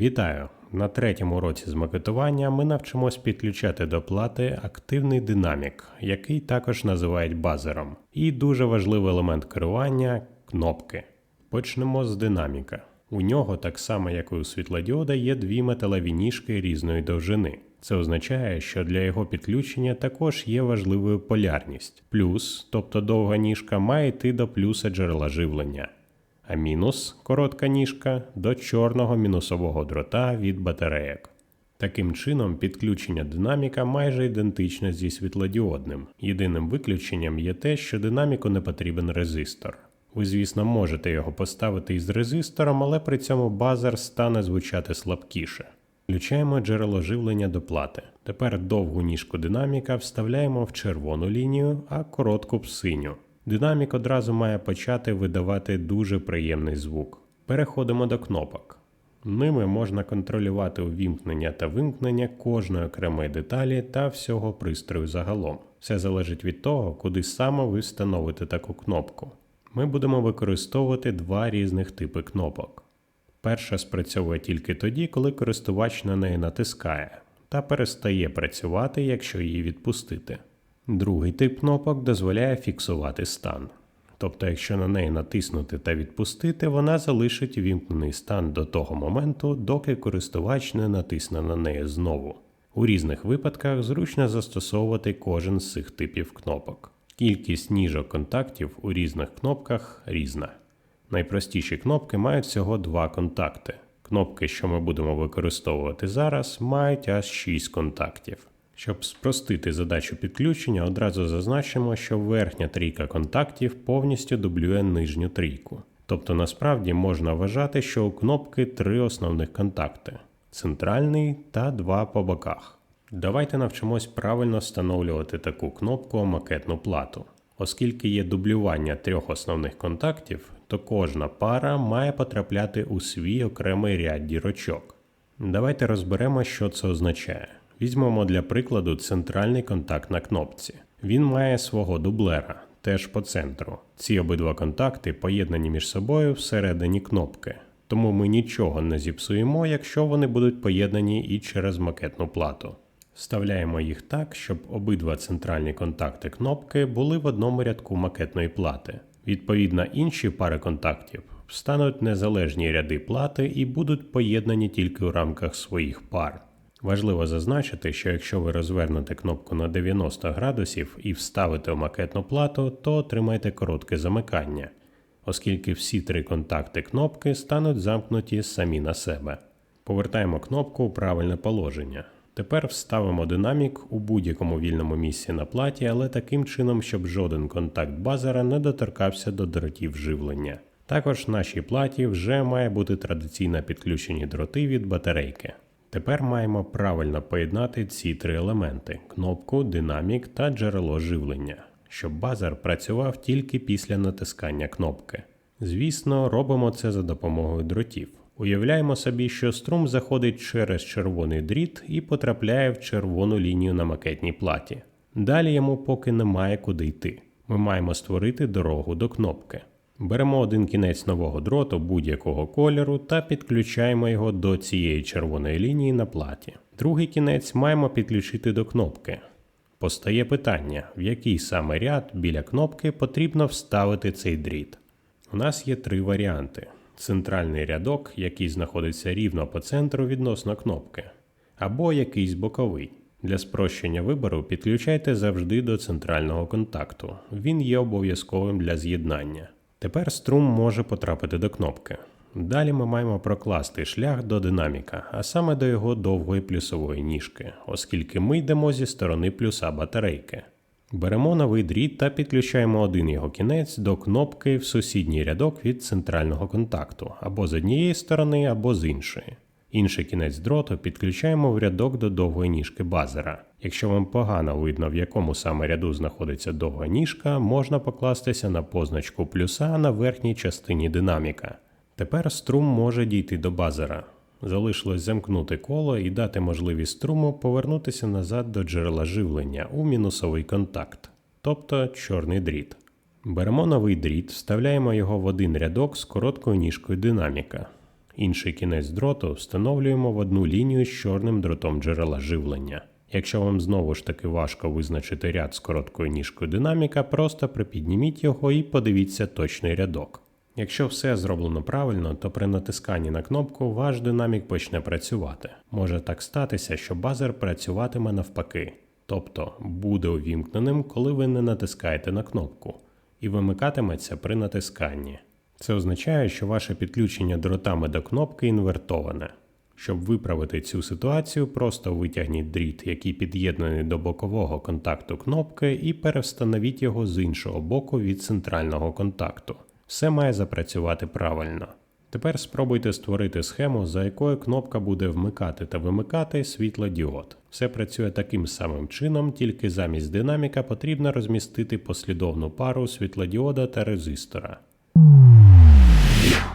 Вітаю! На третьому уроці з макетування ми навчимось підключати до плати активний динамік, який також називають базером, і дуже важливий елемент керування кнопки. Почнемо з динаміка. У нього, так само як і у світлодіода, є дві металеві ніжки різної довжини. Це означає, що для його підключення також є важливою полярність. Плюс, тобто довга ніжка, має йти до плюса джерела живлення а мінус коротка ніжка до чорного мінусового дрота від батарейок. Таким чином, підключення динаміка майже ідентичне зі світлодіодним. Єдиним виключенням є те, що динаміку не потрібен резистор. Ви, звісно, можете його поставити із резистором, але при цьому базар стане звучати слабкіше. Включаємо джерело живлення до плати. Тепер довгу ніжку динаміка вставляємо в червону лінію, а коротку в синю. Динамік одразу має почати видавати дуже приємний звук. Переходимо до кнопок. Ними можна контролювати увімкнення та вимкнення кожної окремої деталі та всього пристрою загалом. Все залежить від того, куди саме ви встановите таку кнопку. Ми будемо використовувати два різних типи кнопок. Перша спрацьовує тільки тоді, коли користувач на неї натискає, та перестає працювати, якщо її відпустити. Другий тип кнопок дозволяє фіксувати стан. Тобто, якщо на неї натиснути та відпустити, вона залишить вімкнений стан до того моменту, доки користувач не натисне на неї знову. У різних випадках зручно застосовувати кожен з цих типів кнопок. Кількість ніжок контактів у різних кнопках різна. Найпростіші кнопки мають всього два контакти. Кнопки, що ми будемо використовувати зараз, мають аж 6 контактів. Щоб спростити задачу підключення, одразу зазначимо, що верхня трійка контактів повністю дублює нижню трійку. Тобто насправді можна вважати, що у кнопки три основних контакти центральний та два по боках. Давайте навчимось правильно встановлювати таку кнопку макетну плату. Оскільки є дублювання трьох основних контактів, то кожна пара має потрапляти у свій окремий ряд дірочок. Давайте розберемо, що це означає. Візьмемо для прикладу центральний контакт на кнопці. Він має свого дублера, теж по центру. Ці обидва контакти поєднані між собою всередині кнопки. Тому ми нічого не зіпсуємо, якщо вони будуть поєднані і через макетну плату. Вставляємо їх так, щоб обидва центральні контакти кнопки були в одному рядку макетної плати. Відповідно, інші пари контактів стануть незалежні ряди плати і будуть поєднані тільки у рамках своїх пар. Важливо зазначити, що якщо ви розвернете кнопку на 90 градусів і вставите в макетну плату, то отримаєте коротке замикання, оскільки всі три контакти кнопки стануть замкнуті самі на себе. Повертаємо кнопку у правильне положення. Тепер вставимо динамік у будь-якому вільному місці на платі, але таким чином, щоб жоден контакт базера не доторкався до дротів живлення. Також в нашій платі вже має бути традиційно підключені дроти від батарейки. Тепер маємо правильно поєднати ці три елементи: кнопку, динамік та джерело живлення, щоб базар працював тільки після натискання кнопки. Звісно, робимо це за допомогою дротів. Уявляємо собі, що струм заходить через червоний дріт і потрапляє в червону лінію на макетній платі. Далі йому поки немає куди йти. Ми маємо створити дорогу до кнопки. Беремо один кінець нового дроту будь-якого кольору та підключаємо його до цієї червоної лінії на платі. Другий кінець маємо підключити до кнопки. Постає питання, в який саме ряд біля кнопки потрібно вставити цей дріт. У нас є три варіанти: центральний рядок, який знаходиться рівно по центру відносно кнопки, або якийсь боковий. Для спрощення вибору підключайте завжди до центрального контакту. Він є обов'язковим для з'єднання. Тепер струм може потрапити до кнопки. Далі ми маємо прокласти шлях до динаміка, а саме до його довгої плюсової ніжки, оскільки ми йдемо зі сторони плюса батарейки. Беремо новий дріт та підключаємо один його кінець до кнопки в сусідній рядок від центрального контакту, або з однієї сторони, або з іншої. Інший кінець дроту підключаємо в рядок до довгої ніжки базера. Якщо вам погано видно, в якому саме ряду знаходиться довга ніжка, можна покластися на позначку плюса на верхній частині динаміка. Тепер струм може дійти до базера. Залишилось замкнути коло і дати можливість струму повернутися назад до джерела живлення у мінусовий контакт, тобто чорний дріт. Беремо новий дріт, вставляємо його в один рядок з короткою ніжкою динаміка. Інший кінець дроту встановлюємо в одну лінію з чорним дротом джерела живлення. Якщо вам знову ж таки важко визначити ряд з короткою ніжкою динаміка, просто припідніміть його і подивіться точний рядок. Якщо все зроблено правильно, то при натисканні на кнопку ваш динамік почне працювати. Може так статися, що базер працюватиме навпаки, тобто буде увімкненим, коли ви не натискаєте на кнопку, і вимикатиметься при натисканні. Це означає, що ваше підключення дротами до кнопки інвертоване. Щоб виправити цю ситуацію, просто витягніть дріт, який під'єднаний до бокового контакту кнопки, і перевстановіть його з іншого боку від центрального контакту. Все має запрацювати правильно. Тепер спробуйте створити схему, за якою кнопка буде вмикати та вимикати світлодіод. Все працює таким самим чином, тільки замість динаміка потрібно розмістити послідовну пару світлодіода та резистора. Yeah.